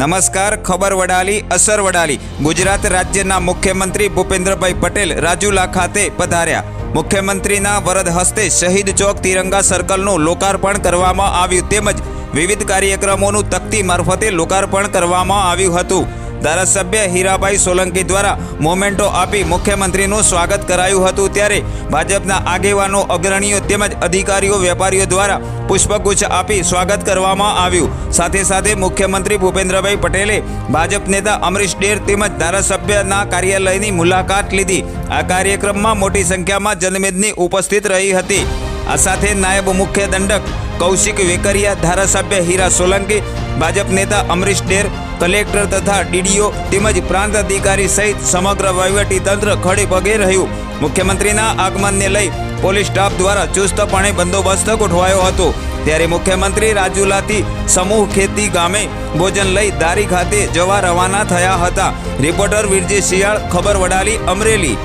નમસ્કાર, ખબર વડાલી, અસર વડાલી. ગુજરાત રાજ્યના મુખ્યમંત્રી ભૂપેન્દ્રભાઈ પટેલ રાજુલા ખાતે પધાર્યા. મુખ્યમંત્રીના વરદ હસ્તે શહીદ ચોક તિરંગા સર્કલનું લોકાર્પણ કરવામાં આવ્યું તેમજ વિવિધ કાર્યક્રમોનું તકતી મારફતે લોકાર્પણ કરવામાં આવ્યું હતું. ધારાસભ્ય હીરાભાઈ સોલંકી દ્વારા મોમેન્ટો આપી મુખ્યમંત્રીનું સ્વાગત કરાયું હતું ત્યારે ભાજપના આગેવાનો, અગ્રણીઓ તેમજ અધિકારીઓ, વેપારીઓ દ્વારા પુષ્પગુચ્છ આપી સ્વાગત કરવામાં આવ્યું. સાથે સાથે મુખ્યમંત્રી ભૂપેન્દ્રભાઈ પટેલે ભાજપ નેતા અમરીશ ડેર તેમજ ધારાસભ્યના કાર્યાલયની મુલાકાત લીધી. આ કાર્યક્રમમાં મોટી સંખ્યામાં જનમેદની ઉપસ્થિત રહી હતી. આ સાથે નાયબ મુખ્ય દંડક કૌશિક વેકરિયા, ધારાસભ્ય હીરા સોલંકી, ભાજપ નેતા અમરીશ ડેર, કલેક્ટર તથા ડીડીઓ તેમજ પ્રાંત અધિકારી સહિત સમગ્ર વહીવટી તંત્ર ખડે પગે રહ્યું. મુખ્યમંત્રીના આગમનને લઈ પોલીસ સ્ટાફ દ્વારા ચુસ્તપણે બંદોબસ્ત ગોઠવાયો હતો. ત્યારે મુખ્યમંત્રી રાજુલાથી સમૂહ ખેતી ગામે ભોજન લઈ દારી ખાતે જવા રવાના થયા હતા. રિપોર્ટર વિરજી શિયાળ, ખબર વડાલી, અમરેલી.